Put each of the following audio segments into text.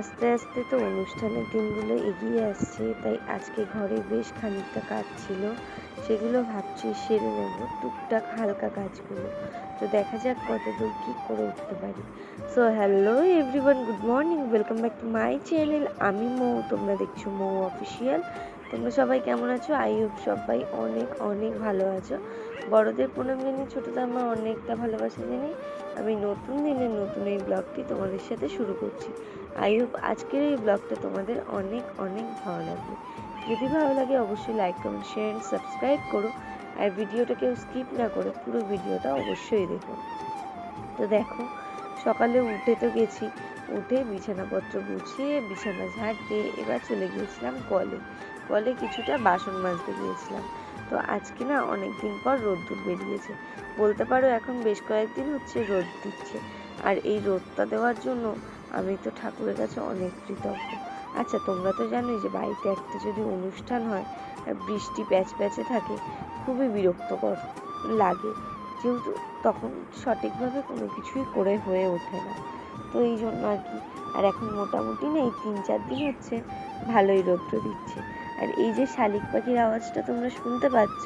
আস্তে আস্তে তো অনুষ্ঠানের দিনগুলো এগিয়ে আসছে, তাই আজকে ঘরে বেশ খানিকটা কাজ ছিল। সেগুলো ভাবছি সেরে নেব, টুকটাক হালকা কাজগুলো। তো দেখা যাক কতদূর কী করে উঠতে পারি। So hello everyone good morning welcome back to my channel আমি মৌ, তোমরা দেখছ মৌ অফিসিয়াল তোমরা সবাই কেমন আছো? আই হোপ সবাই অনেক অনেক ভালো আছো। বড়দের প্রণাম জানিয়ে ছোটদের আমার অনেকটা ভালোবাসা জানি। আমি নতুন দিনের নতুন এই ব্লগটি তোমাদের সাথে শুরু করছি। আই হোপ আজকের এই ব্লগটা তোমাদের অনেক অনেক ভালো লাগবে। যদি ভালো লাগে অবশ্যই লাইক কমেন্ট শেয়ার সাবস্ক্রাইব করো। আর ভিডিওটা কেউ স্কিপ না করে পুরো ভিডিওটা অবশ্যই দেখো। তো দেখো, সকালে উঠে তো গেছি। উঠে বিছানাপত্র গুছিয়ে, বিছানা ঝাড় দিয়ে এবার চলে গিয়েছিলাম কলে। কলে কিছুটা বাসন মাজতে গিয়েছিলাম। তো আজকে না অনেক দিন পর রোদ্দুর বেরিয়েছে। বলতে পারো এখন বেশ কয়েকদিন হচ্ছে রোদ দিচ্ছে। আর এই রোদটা দেওয়ার জন্য আমি তো ঠাকুরের কাছে অনেক কৃতজ্ঞ। আচ্ছা তোমরা তো জানোই যে বাড়িতে একটা যদি অনুষ্ঠান হয় বৃষ্টি প্যাচ প্যাচে থাকে, খুবই বিরক্তকর লাগে। যেহেতু তখন সঠিকভাবে কোনো কিছুই করে হয়ে ওঠে না। তো এই জন্য আর কি, আর এখন মোটামুটি না এই তিন চার দিন হচ্ছে, ভালোই রৌদ্র দিচ্ছে। আর এই যে শালিক পাখির আওয়াজটা তোমরা শুনতে পাচ্ছ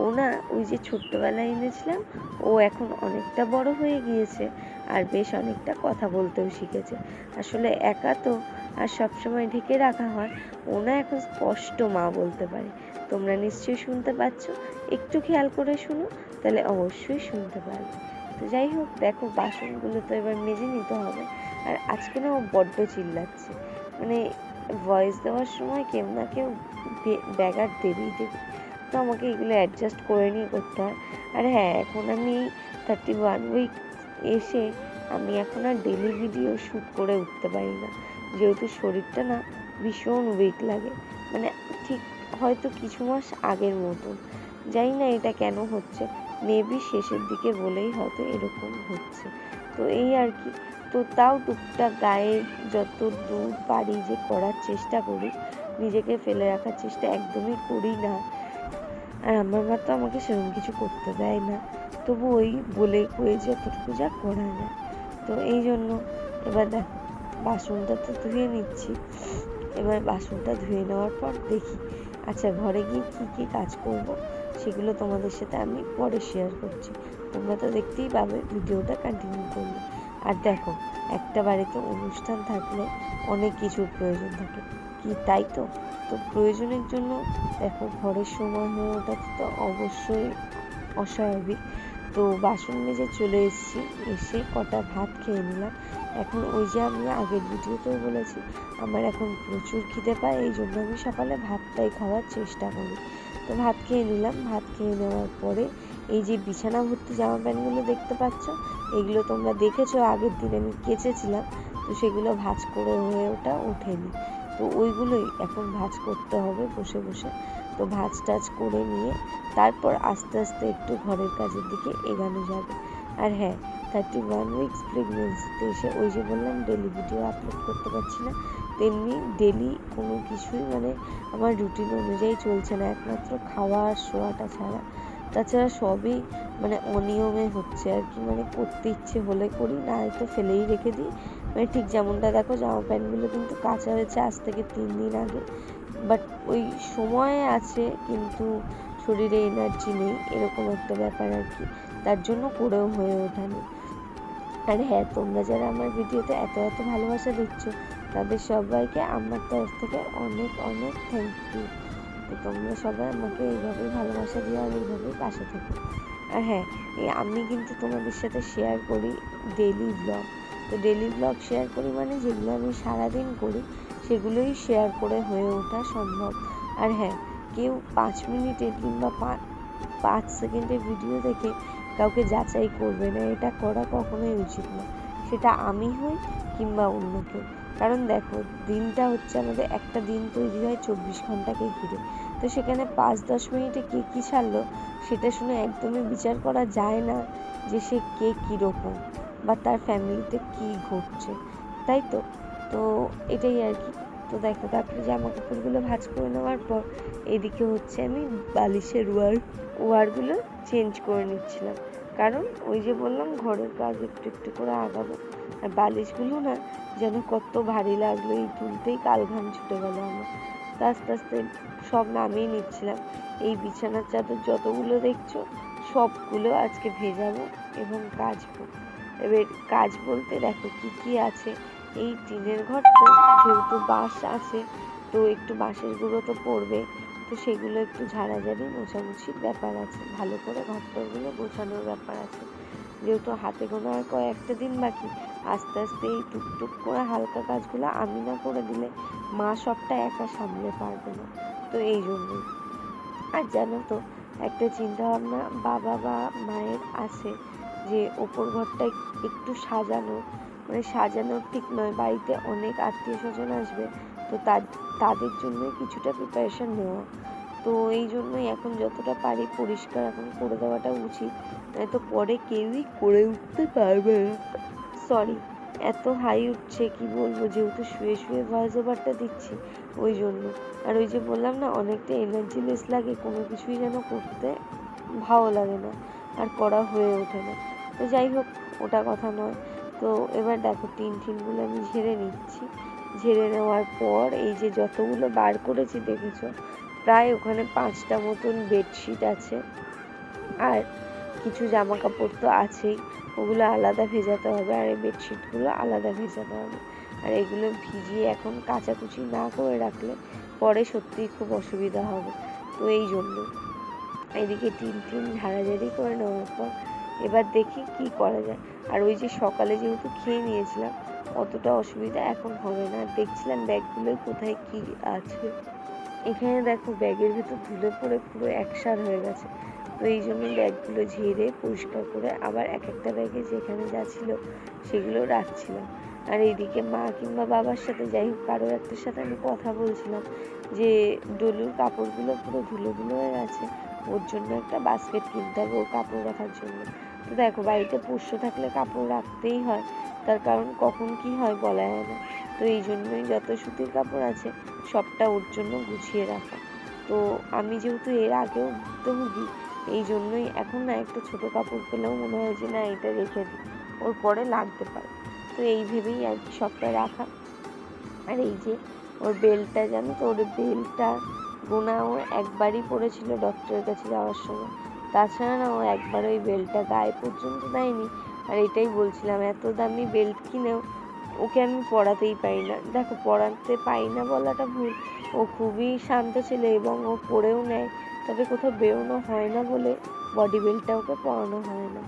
ও না, ওই যে ছোট্টবেলায় এনেছিলাম, ও এখন অনেকটা বড় হয়ে গিয়েছে আর বেশ অনেকটা কথা বলতেও শিখেছে। আসলে একা তো আর সবসময় ঢেকে রাখা হয়, ও না এখন স্পষ্ট মা বলতে পারে। তোমরা নিশ্চয়ই শুনতে পাচ্ছ, একটু খেয়াল করে শুনো, তাহলে অবশ্যই শুনতে পারবে। তো যাই হোক, দেখো বাসনগুলো তো এবার মেজে নিতে হবে, আর আজকে না ও বড্ড চিল্লাচ্ছে। মানে ভয়েস দেওয়ার সময় কেউ না কেউ ব্যাগার দেবেই দেবে। তো আমাকে এগুলো অ্যাডজাস্ট করে নিয়ে করতে হয়। আর হ্যাঁ এখন আমি থার্টি ওয়ান উইক এসে আমি এখন আর ডেলি ভিডিও শ্যুট করে উঠতে পারি না। যেহেতু শরীরটা না ভীষণ উইক লাগে। মানে ঠিক হয়তো কিছু মাস আগের মতন। জানি না এটা কেন হচ্ছে। মেবি শেষের দিকে বলেই হয়তো এরকম হচ্ছে। তো এই আর কি। তো তাও টুকটাক গায়ে যত দূর পারি যে করার চেষ্টা করি, নিজেকে ফেলে রাখার চেষ্টা একদমই করি না। আর আমার মা তো আমাকে সেরকম কিছু করতে দেয় না। তবু ওই বলে কয়ে যতটুকু যা করা যায়। তো এই জন্য এবার দেখো, বাসনটা তো ধুয়ে নিচ্ছি। এবার বাসনটা ধুয়ে নেওয়ার পর দেখি আচ্ছা ঘরে গিয়ে কী কী কাজ করব সেগুলো তোমাদের সাথে আমি পরে শেয়ার করছি। তোমরা তো দেখতেই পাবে, ভিডিওটা কন্টিনিউ করলে। আর দেখো, একটা বাড়িতে অনুষ্ঠান থাকলে অনেক কিছুর প্রয়োজন থাকে। কি তাই তো? তো প্রয়োজনের জন্য দেখো, ঘরের সময় হয়ে ওঠা তো অবশ্যই অস্বাভাবিক। তো বাসন মেজে চলে এসেছি, এসে কটা ভাত খেয়ে নিলাম। এখন ওই যে আমি আগের ভিডিওতেও বলেছি, আমার এখন প্রচুর খিদে পায়, এই জন্য আমি সকালে ভাতটাই খাওয়ার চেষ্টা করি। তো ভাত খেয়ে নিলাম, ভাত খেয়ে নেওয়ার পরে এই যে বিছানা ভর্তি জামা প্যান্টগুলো দেখতে পাচ্ছ, এগুলো তোমরা দেখেছ, আগের দিন আমি কেচেছিলাম, তো সেগুলো ভাজ করে হয়ে ওটা ওঠেনি তো ওইগুলোই এখন ভাঁজ করতে হবে বসে বসে। তো ভাঁজ টাজ করে নিয়ে তারপর আস্তে আস্তে একটু ঘরের কাজের দিকে এগানো যাবে। আর হ্যাঁ থার্টি ওয়ান উইকস প্রেগনেন্সিতে এসে ওই যে বললাম ডেলি ভিডিও আপলোড করতে পারছি না। তেমনি ডেলি কোনো কিছুই মানে আমার রুটিন অনুযায়ী চলছে না, একমাত্র খাওয়া শোয়াটা ছাড়া। তাছাড়া সবই মানে অনিয়মে হচ্ছে আর কি। মানে করতে ইচ্ছে হলে করি না হয়তো ফেলেই রেখে দিই। মানে ঠিক যেমনটা দেখো, জামা প্যান্টগুলো কিন্তু কাঁচা হয়েছে আজ থেকে তিন দিন আগে। বাট ওই সময় আছে, কিন্তু শরীরে এনার্জি নেই, এরকম একটা ব্যাপার আর কি। তার জন্য করেও হয়ে ওঠানি আর হ্যাঁ তোমরা যারা আমার ভিডিওতে এত এত ভালোবাসা দিচ্ছ, তাদের সবাইকে আমার তরফ থেকে অনেক অনেক থ্যাংক ইউ তো তোমরা সবাই আমাকে এইভাবেই ভালোবাসা দিও, আর এইভাবেই পাশে থেকো। আর হ্যাঁ এই আমি কিন্তু তোমাদের সাথে শেয়ার করি ডেলি ব্লগ তো ডেলি ব্লগ শেয়ার করি মানে যেগুলো আমি সারাদিন করি, সেগুলোই শেয়ার করে হয়ে ওঠা সম্ভব। আর হ্যাঁ কেউ পাঁচ মিনিটের কিংবা পাঁচ সেকেন্ডের ভিডিও দেখে কাউকে যাচাই করবে না, এটা করা কখনোই উচিত না। সেটা আমি হই কিংবা অন্য কেউ। কারণ দেখো, দিনটা হচ্ছে আমাদের, একটা দিন তৈরি হয় চব্বিশ ঘন্টাকে ঘিরে। তো সেখানে পাঁচ, দশ মিনিটে কে কী ছাড়লো সেটা শুনে একদমই বিচার করা যায় না যে সে কে কীরকম বা তার ফ্যামিলিতে কী ঘটছে। তাই তো? তো এটাই আর কি। তো দেখো, তারপরে জামা কাপড়গুলো ভাজ করে নেওয়ার পর এদিকে হচ্ছে আমি বালিশের ওয়ার, ওয়ারগুলো চেঞ্জ করে নিচ্ছিলাম। কারণ ওই যে বললাম, ঘরের কাজ একটু একটু করে আগাবো। আর বালিশগুলো না যেন কত ভারী লাগল, এই তুলতেই কাল ঘাম ছুটে গেল আমার। আস্তে আস্তে সব নামিয়ে নিচ্ছিলাম। এই বিছানার চাদর যতগুলো দেখছ, সবগুলো আজকে ভেজাবো এবং কাচবো। এবার কাজ বলতে দেখো কি কি আছে। এই টিনের ঘর তো, যেহেতু বাঁশ আছে, তো একটু বাঁশের গুঁড়ো তো পড়বে। তো সেগুলো একটু ঝাড়াঝাড়ি মোছামুছির ব্যাপার আছে। ভালো করে ঘরটাগুলো গোছানোর ব্যাপার আছে। যেহেতু হাতে গোনা কয়েকটা দিন বাকি আস্তে আস্তে এই টুকটুক করে হালকা কাজগুলো আমি না করে দিলে মা সবটা একা সামলে পারবে না। তো এই জন্যই। আর জানো তো, একটা চিন্তা ভাবনা বাবা বা মায়ের আছে যে ওপর ঘরটা একটু সাজানো মানে সাজানো ঠিক নয়, বাড়িতে অনেক আত্মীয় স্বজন আসবে, তো তাদের জন্য কিছুটা প্রিপারেশন নেওয়া। তো এই জন্যই এখন যতটা পারি পরিষ্কার এখন করে দেওয়াটা উচিত, নয়তো পরে কেউই করে উঠতে পারবে না। সরি এত হাই উঠছে, কি বলব? যেহেতু শুয়ে শুয়ে ভয়েস ওভারটা দিচ্ছি, ওই জন্য। আর ওই যে বললাম না, অনেকটা এনার্জি লেস লাগে, কোনো কিছুই যেন করতে ভালো লাগে না, আর করা হয়ে ওঠে না। তো যাই হোক, ওটা কথা নয়। তো এবার দেখো, টিন টিনগুলো আমি ঝেড়ে নিচ্ছি। ঝেড়ে নেওয়ার পর এই যে যতগুলো বার করেছি, দেখেছ? প্রায় ওখানে পাঁচটা মতন বেডশিট আছে। আর কিছু জামা কাপড় তো আছেই। ওগুলো আলাদা ভেজাতে হবে আর এই বেডশিটগুলো আলাদা ভেজাতে হবে। আর এগুলো ভিজিয়ে এখন কাচাকুচি না করে রাখলে পরে সত্যিই খুব অসুবিধা হবে। তো এই জন্য এদিকে টিন টিন ঝাড়াঝাড়ি করে নেওয়ার পর এবার দেখি কি করা যায়। আর ওই যে সকালে যেহেতু খেয়ে নিয়েছিলাম, অতটা অসুবিধা এখন হবে না। দেখছিলাম ব্যাগগুলোয় কোথায় কি আছে। এখানে দেখো ব্যাগের ভেতর ধুলে পড়ে পুরো একসার হয়ে গেছে। তো এই জন্য ব্যাগগুলো ঝেড়ে পরিষ্কার করে আবার এক একটা ব্যাগে যেখানে যা ছিল সেগুলো রাখছিলাম। আর এইদিকে মা কিংবা বাবার সাথে যাই হোক কারও একটার সাথে আমি কথা বলছিলাম যে ডলুর কাপড়গুলো পুরো ধুলো ধুলো হয়ে গেছে, ওর জন্য একটা বাস্কেট কিনতে হবে ওর কাপড় রাখার জন্য। তো দেখো, বাড়িতে পোষ্য থাকলে কাপড় রাখতেই হয়, তার কারণ কখন কি হয় বলা যায় না। তো এই জন্যই যত সুতির কাপড় আছে সবটা ওর জন্য গুছিয়ে রাখা। তো আমি যেহেতু এর আগেও ভুক্তভোগী এই জন্যই এখন না একটা ছোট কাপড় পেলেও মনে হয় যে না, এটা রেখে দিই ওর পরে লাগতে পারে। তো এই ভেবেই আর কি সবটা রাখা। আর এই যে ওর বেলটা, জানো তো, ওর বেলটা গোনা ও একবারই পড়েছিল ডক্টরের কাছে যাওয়ার সময়। তাছাড়া না ও একবার ওই বেলটা গায়ে পর্যন্ত দেয়নি। আর এটাই বলছিলাম, এত দামি বেল্ট কিনেও ওকে আমি পড়াতেই পারি না। দেখো, পড়াতে পারি না বলাটা ভুল। ও খুবই শান্ত ছেলে এবং ও পড়েও নেয়। তবে কোথাও বেরোনো হয় না বলে বডি বেল্টটা ওকে পরানো হয় না।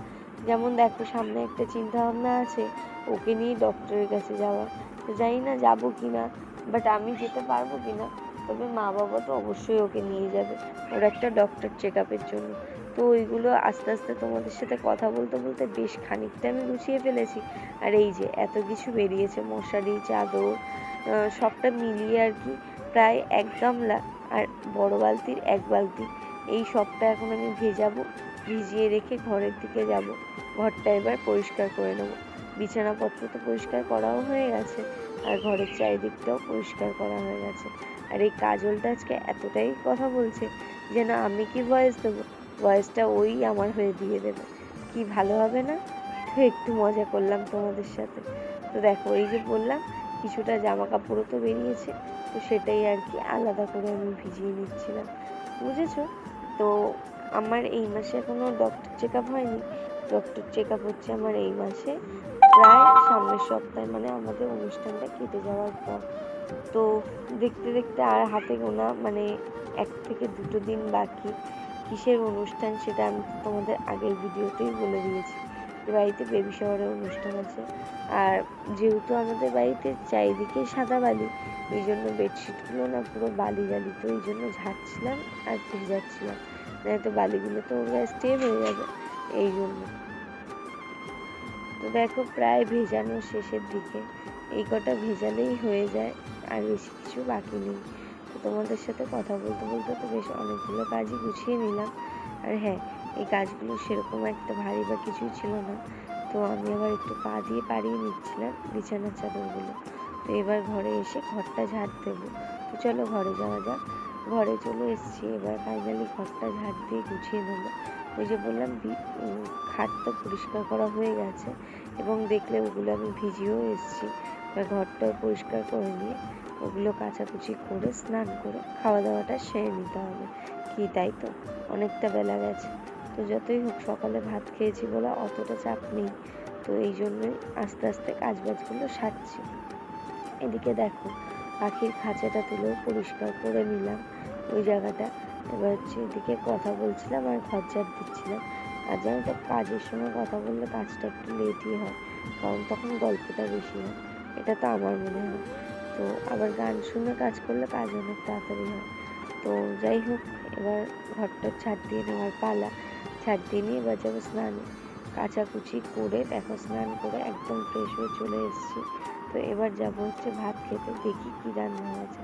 যেমন দেখো, সামনে একটা চিন্তা ভাবনা আছে, ওকে নিয়ে ডক্টরের কাছে যাওয়া। তো জানি না যাব কি না বাট আমি যেতে পারব কি না তবে মা বাবা তো অবশ্যই ওকে নিয়ে যাবে। ওর একটা ডক্টর চেক আপের জন্য। তো ওইগুলো আস্তে আস্তে তোমাদের সাথে কথা বলতে বলতে বেশ খানিকটা আমি গুছিয়ে ফেলেছি। আর এই যে, এত কিছু বেরিয়েছে, মশারি, চাদর সবটা মিলিয়ে আর কি প্রায় এক গামলা আর বড় বালতির এক বালতি। এই সবটা এখন আমি ভেজাবো, ভিজিয়ে রেখে ঘরের দিকে যাব। ঘরটা এবার পরিষ্কার করে নেব। বিছানাপত্র তো পরিষ্কার করাও হয়ে গেছে, আর ঘরের চারিদিকটাও পরিষ্কার করা হয়ে গেছে। আর এই কাজলটা আজকে এতটাই কথা বলছে যে, না, আমি কি ভয়েস দেবো? ভয়েসটা ওই আমার হয়ে দিয়ে দেবে। কি ভালো হবে না? তো একটু মজা করলাম তোমাদের সাথে। তো দেখো, এই যে বললাম, কিছুটা জামা কাপড়ও তো বেরিয়েছে। তো সেটাই আর কি, আলাদা করে আমি ভিজিয়ে নিচ্ছিলাম। বুঝেছ? তো আমার এই মাসে এখনও ডক্টর চেক আপ হয়নি। ডক্টর চেক আপ হচ্ছে আমার এই মাসে। প্রায় সামনের সপ্তাহে মানে আমাদের অনুষ্ঠানটা কেটে যাওয়ার পর। তো দেখতে দেখতে আর হাতে গোনা মানে এক থেকে দুটো দিন বাকি। কিসের অনুষ্ঠান সেটা আমি তোমাদের আগের ভিডিওতেই বলে দিয়েছি। বাড়িতে বেবি শাওয়ারের অনুষ্ঠান আছে। আর যেহেতু আমাদের বাড়িতে চারিদিকে সাদা বালি, এই জন্য বেডশিটগুলো না পুরো বালি বালি তো এই জন্য ঝাড়ছিলাম আর ভেজাচ্ছিলাম নয়তো বালিগুলো তো ওর গায়ে হয়ে যাবে, এই জন্য। তো দেখো প্রায় ভেজানো শেষের দিকে। এই কটা ভেজালেই হয়ে যায়, আর বেশি কিছু বাকি নেই। তো তোমাদের সাথে কথা বলতে বলতে তো বেশ অনেকগুলো কাজই গুছিয়ে নিলাম। আর হ্যাঁ এই কাজগুলো সেরকম একটা ভারী বা কিছুই ছিল না। তো আমি আবার একটু পা দিয়ে পাড়িয়ে নিচ্ছিলাম বিছানার চাদরগুলো। তো এবার ঘরে এসে ঘরটা ঝাড় দেবো। তো চলো ঘরে যাওয়া যাক। ঘরে চলে এসেছি এবার ফাইনালি ঘরটা ঝাড় দিয়ে গুছিয়ে নেব। ওই যে বললাম বি- উম, খাট তো পরিষ্কার করা হয়ে গেছে এবং দেখলে ওগুলো আমি ভিজিয়েও এসেছি। এবার ঘরটাও পরিষ্কার করে নিয়ে ওগুলো কাচাকুচি করে স্নান করে খাওয়া দাওয়াটা সেরে নিতে হবে। কি তাই তো? অনেকটা বেলা গেছে। তো যতই হোক, সকালে ভাত খেয়েছি বলে অতটা চাপ নেই। তো এই জন্যই আস্তে আস্তে কাজ বাজগুলো সারছি। এদিকে দেখো, পাখির খাঁচাটা তুলেও পরিষ্কার করে নিলাম ওই জায়গাটা। এবার হচ্ছে এদিকে কথা বলছিলাম আর ঝাড় দিচ্ছিলাম। আর জানো তো, কাজের সময় কথা বললে কাজটা একটু লেটই হয়, কারণ তখন গল্পটা বেশি হয়। এটা তো আমার মনে হয়। তো আবার গান শুনে কাজ করলে কাজ অনেক তাড়াতাড়ি হয়। তো যাই হোক, এবার ঘরটা ছাড় দিয়ে নেওয়ার পালা ছাড় দিয়ে নিয়ে এবার যাব স্নানে কাচাকুচি করে, দেখো স্নান করে একদম ফ্রেশ হয়ে চলে এসেছি। তো এবার যাব হচ্ছে ভাত খেতে, দেখি কি রান্না হয়েছে।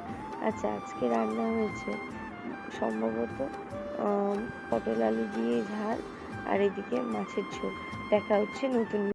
আচ্ছা আজকে রান্না হয়েছে সম্ভবত পটল আলু দিয়ে ঝাল আর এদিকে মাছের ঝোল। দেখা হচ্ছে নতুন